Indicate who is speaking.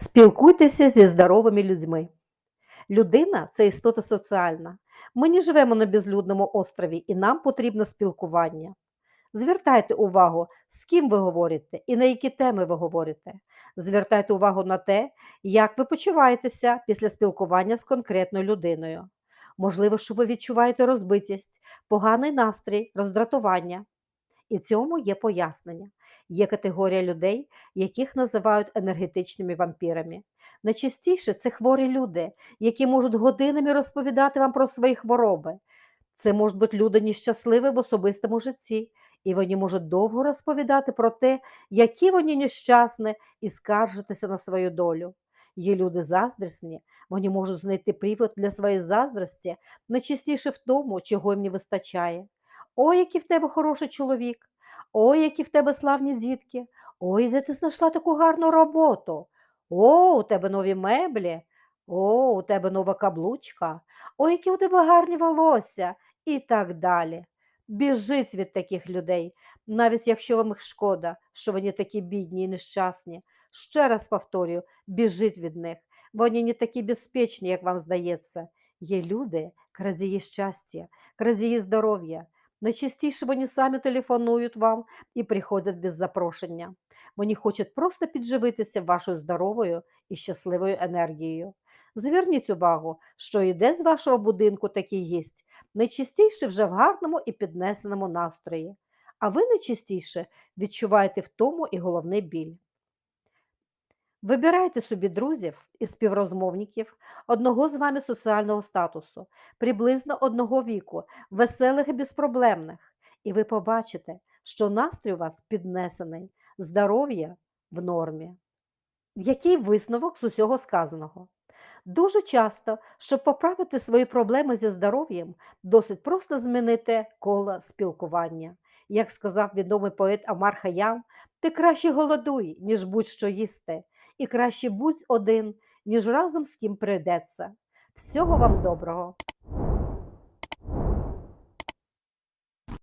Speaker 1: Спілкуйтеся зі здоровими людьми. Людина це істота соціальна. Ми не живемо на безлюдному острові, і нам потрібно спілкування. Звертайте увагу, з ким ви говорите і на які теми ви говорите. Звертайте увагу на те, як ви почуваєтеся після спілкування з конкретною людиною. Можливо, що ви відчуваєте розбитість, поганий настрій, роздратування. І цьому є пояснення. Є категорія людей, яких називають енергетичними вампірами. Найчастіше це хворі люди, які можуть годинами розповідати вам про свої хвороби. Це можуть бути люди нещасливі в особистому житті, і вони можуть довго розповідати про те, які вони нещасні, і скаржитися на свою долю. Є люди заздрісні, вони можуть знайти привод для своєї заздрості, найчастіше в тому, чого їм не вистачає. Ой, який в тебе хороший чоловік, ой, які в тебе славні дітки, ой, де ти знайшла таку гарну роботу. О, у тебе нові меблі, о, у тебе нова каблучка, ой, які у тебе гарні волосся і так далі. Біжіть від таких людей, навіть якщо вам їх шкода, що вони такі бідні і нещасні. Ще раз повторюю, біжіть від них. Вони не такі безпечні, як вам здається. Є люди, крадії щастя, крадії здоров'я. Найчастіше вони самі телефонують вам і приходять без запрошення. Вони хочуть просто підживитися вашою здоровою і щасливою енергією. Зверніть увагу, що йде з вашого будинку такий гість, найчастіше вже в гарному і піднесеному настрої, а ви найчастіше відчуваєте втому і головний біль. Вибирайте собі друзів і співрозмовників одного з вами соціального статусу, приблизно одного віку, веселих і безпроблемних, і ви побачите, що настрій у вас піднесений, здоров'я в нормі. Який висновок з усього сказаного? Дуже часто, щоб поправити свої проблеми зі здоров'ям, досить просто змінити коло спілкування. Як сказав відомий поет Амар Хаям, ти краще голодуй, ніж будь-що їсти, і краще будь один, ніж разом з ким прийдеться. Всього вам доброго!